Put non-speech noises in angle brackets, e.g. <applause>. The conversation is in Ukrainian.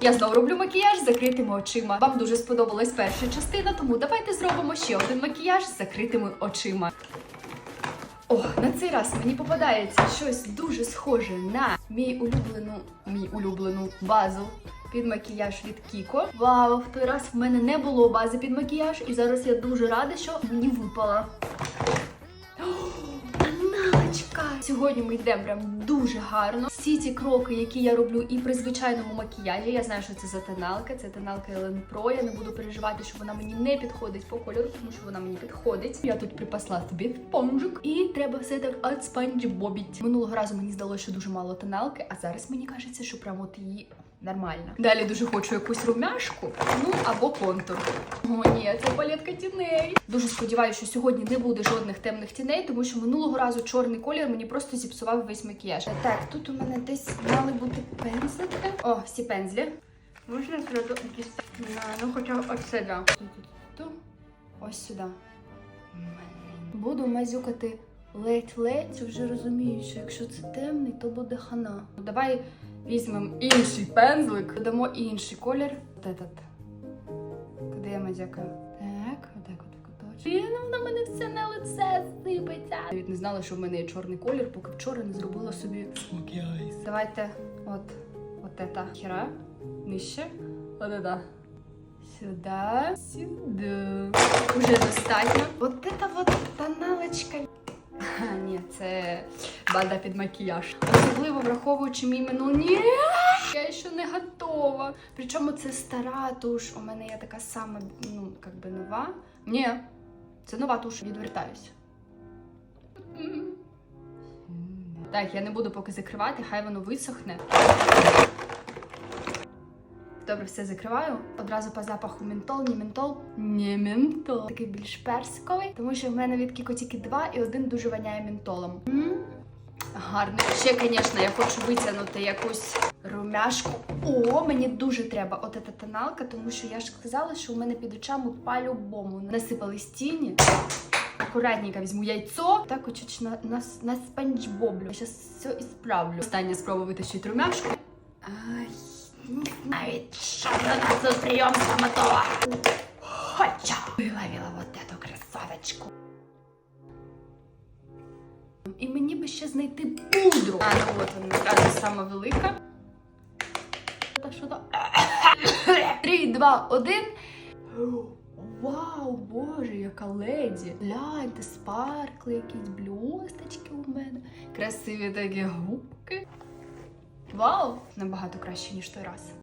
Я знову роблю макіяж з закритими очима. Вам дуже сподобалась перша частина, тому давайте зробимо ще один макіяж з закритими очима. О, на цей раз мені попадається щось дуже схоже на мій улюблену, мій улюблену базу під макіяж від Кіко. Вау, в той раз в мене не було бази під макіяж, і зараз я дуже рада, що мені випала. Сьогодні ми йдемо прям дуже гарно. Всі ці кроки, які я роблю і при звичайному макіяжі, я знаю, що це затоналка. Це тоналка Ellen Pro. Я не буду переживати, що вона мені не підходить по кольору, тому що вона мені підходить. Я тут припасла собі спонжик. І треба все так от спанчбобіть. Минулого разу мені здалося, що дуже мало тоналки, а зараз мені кажеться, що прямо от її. Нормально. Далі дуже хочу якусь румяшку, ну або контур. О, ні, це палетка тіней. Дуже сподіваюся, що сьогодні не буде жодних темних тіней, тому що минулого разу чорний колір мені просто зіпсував весь макіяж. Так, тут у мене десь мали бути пензлики. О, всі пензлі. Можна зразу якісь ну хоча оце да. Ту. Ось сюди. Буду мазюкати ледь-ледь, вже розумію, що якщо це темний, то буде хана. Давай візьмемо інший пензлик, додамо інший колір. От этот. Куди я мазякаю? Так, отак от куточок. І ну, на мене все на лице сипеться. Навіть не знала, що в мене є чорний колір, поки вчора не зробила собі макіяж. Давайте от, от ета хера, нижче, от ета. Сюда, сюда. Уже достатньо. Вот это вот тоналочка. <laughs> А, ні, це бада під макіяж. Особливо враховуючи мій минул. Ні, я ще не готова. Причому це стара туш. У мене є така сама, ну, як би нова. Ні, це нова туш, відвертаюсь. Так, я не буду поки закривати, хай воно висохне. Добре, все закриваю. Одразу по запаху ментол, не ментол, не ментол. Такий більш персиковий, тому що в мене від Кіко тільки два і один дуже воняє ментолом. М? Гарний. Ще, звісно, я хочу витягнути якусь румяшку. О, мені дуже треба от ця тоналка, тому що я ж сказала, що у мене під очами по-любому насипались тіні. Акуратненько візьму яйцо, так чуть на, на, на спанчбоблю. Зараз все і справлю. Остання спроба витащити румяшку. Ай, знаю, що на нас прийом стоматолога. Хоча. Виловила вот эту красавочку. І мені би ще знайти пудру. А, ну от вона, така сама велика. Та що то? Три, два, один. Вау, боже, яка леді! Гляньте, спаркли, якісь блісточки у мене. Красиві такі губки. Вау! Набагато краще, ніж той раз.